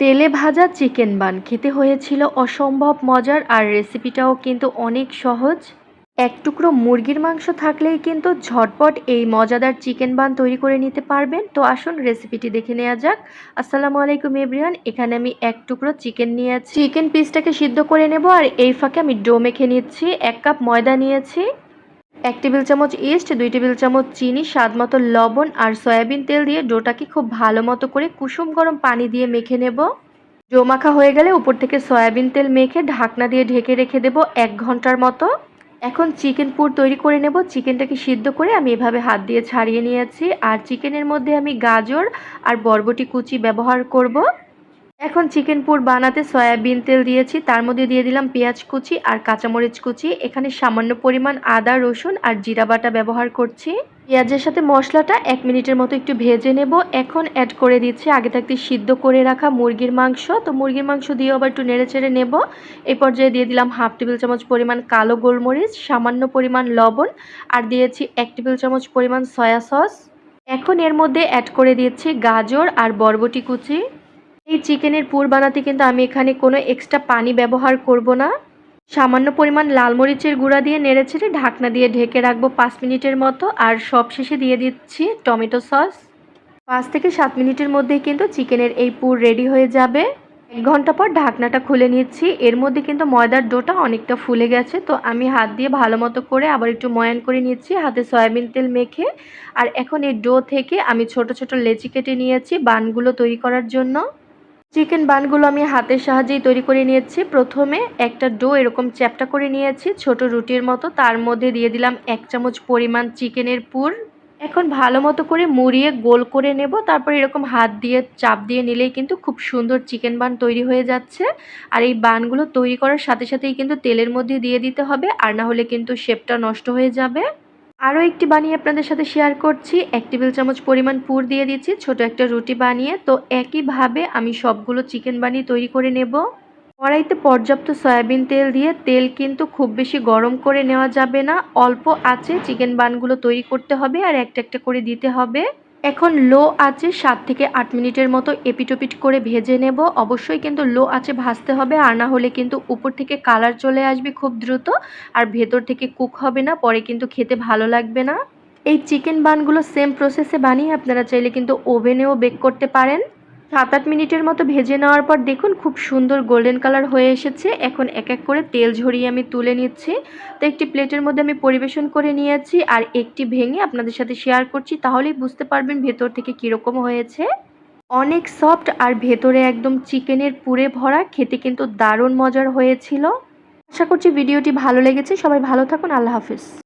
তেলে ভাজা chicken bun. খেতে হয়েছিল অসম্ভব মজার, আর রেসিপিটাও কিন্তু অনেক সহজ। এক টুকরো মুরগির মাংস থাকলেই কিন্তু ঝটপট এই মজাদার চিকেন বান তৈরি করে নিতে পারবেন। তো আসুন রেসিপিটি দেখে নেওয়া যাক। আসসালামু আলাইকুম এভরিওয়ান, এখানে আমি এক টুকরো চিকেন নিয়েছি। চিকেন পিসটাকে সিদ্ধ করে নেব, আর এই ফাঁকে আমি ডো মেখে নিচ্ছি, এক কাপ ময়দা নিয়েছি। এক টেবিল চামচ ইস্ট, দুই টেবিল চামচ চিনি, স্বাদ মতো লবণ আর সয়াবিন তেল দিয়ে ডোটাকে খুব ভালো মতো করে কুসুম গরম পানি দিয়ে মেখে নেব। ডো মাখা হয়ে গেলে উপর থেকে সয়াবিন তেল মেখে ঢাকনা দিয়ে ঢেকে রেখে দেব এক ঘণ্টার মতো। এখন চিকেন পুর তৈরি করে নেব। চিকেনটাকে সিদ্ধ করে আমি এভাবে হাত দিয়ে ছাড়িয়ে নিয়েছি। আর চিকেনের মধ্যে আমি গাজর আর বরবটি কুচি ব্যবহার করব। এখন চিকেন পুর বানাতে সয়াবিন তেল দিয়েছি, তার মধ্যে দিয়ে দিলাম পেঁয়াজ কুচি আর কাঁচামরিচ কুচি। এখানে সামান্য পরিমাণ আদা, রসুন আর জিরা বাটা ব্যবহার করছি। পেঁয়াজের সাথে মশলাটা এক মিনিটের মতো একটু ভেজে নেব। এখন অ্যাড করে দিচ্ছি আগে থাকতে সিদ্ধ করে রাখা মুরগির মাংস। তো মুরগির মাংস দিয়েও আবার একটু নেড়ে চেড়ে নেব। এই পর্যায়ে দিয়ে দিলাম হাফ টেবিল চামচ পরিমাণ কালো গোলমরিচ, সামান্য পরিমাণ লবণ আর দিয়েছি এক টেবিল চামচ পরিমাণ সয়া সস। এখন এর মধ্যে অ্যাড করে দিচ্ছি গাজর আর বরবটি কুচি। এই চিকেনের পুর বানাতে কিন্তু আমি এখানে কোনো এক্সট্রা পানি ব্যবহার করব না। সামান্য পরিমাণ লাল মরিচের গুঁড়া দিয়ে নেড়ে ছেড়ে ঢাকনা দিয়ে ঢেকে রাখব পাঁচ মিনিটের মতো, আর সব শেষে দিয়ে দিচ্ছি টমেটো সস। পাঁচ থেকে সাত মিনিটের মধ্যেই কিন্তু চিকেনের এই পুর রেডি হয়ে যাবে। এক ঘণ্টা পর ঢাকনাটা খুলে নিচ্ছি। এর মধ্যে কিন্তু ময়দার ডোটা অনেকটা ফুলে গেছে, তো আমি হাত দিয়ে ভালো মতো করে আবার একটু ময়ান করে নিচ্ছি, হাতে সয়াবিন তেল মেখে। আর এখন এই ডো থেকে আমি ছোট ছোট লেচি কেটে নিয়েছি বানগুলো তৈরি করার জন্য। চিকেন বানগুলো আমি হাতের সাহায্যেই তৈরি করে নিয়েছি। প্রথমে একটা ডো এরকম চ্যাপটা করে নিয়েছি, ছোট রুটির মতো। তার মধ্যে দিয়ে দিলাম এক চামচ পরিমাণ চিকেনের পুর। এখন ভালো মতো করে মুড়িয়ে গোল করে নেব। তারপর এরকম হাত দিয়ে, চাপ দিয়ে নিলেই কিন্তু খুব সুন্দর চিকেন বান তৈরি হয়ে যাচ্ছে। আর এই বানগুলো তৈরি করার সাথে সাথেই কিন্তু তেলের মধ্যে দিয়ে দিতে হবে। আর না হলে কিন্তু শেপটা নষ্ট হয়ে যাবে। আরও একটি বানিয়ে আপনাদের সাথে শেয়ার করছি। এক টেবিল চামচ পরিমাণ পুর দিয়ে দিচ্ছি, ছোট একটা রুটি বানিয়ে। তো একইভাবে আমি সবগুলো চিকেন বানিয়ে তৈরি করে নেব। কড়াইতে পর্যাপ্ত সয়াবিন তেল দিয়ে, তেল কিন্তু খুব বেশি গরম করে নেওয়া যাবে না। অল্প আছে, চিকেন বানগুলো তৈরি করতে হবে আর একটা একটা করে দিতে হবে। এখন লো আছে সাত থেকে আট মিনিটের মতো এপিটোপিট করে ভেজে নেব। অবশ্যই কিন্তু লো আছে ভাজতে হবে, আর না হলে কিন্তু উপর থেকে কালার চলে আসবে খুব দ্রুত, আর ভেতর থেকে কুক হবে না, পরে কিন্তু খেতে ভালো লাগবে না। এই চিকেন বানগুলো সেম প্রসেসে বানিয়ে আপনারা চাইলে কিন্তু ওভেনেও বেক করতে পারেন। সাত আট মিনিটের মতো ভেজে নেওয়ার পর দেখুন খুব সুন্দর গোল্ডেন কালার হয়ে এসেছে। এখন এক এক করে তেল ঝরিয়ে আমি তুলে নিচ্ছি। তো একটি প্লেটের মধ্যে আমি পরিবেশন করে নিয়েছি আর একটি ভেঙে আপনাদের সাথে শেয়ার করছি। তাহলেই বুঝতে পারবেন ভেতর থেকে কীরকম হয়েছে। অনেক সফট আর ভেতরে একদম চিকেনের পুরে ভরা। খেতে কিন্তু দারুণ মজার হয়েছিল। আশা করছি ভিডিওটি ভালো লেগেছে। সবাই ভালো থাকুন। আল্লাহ হাফিজ।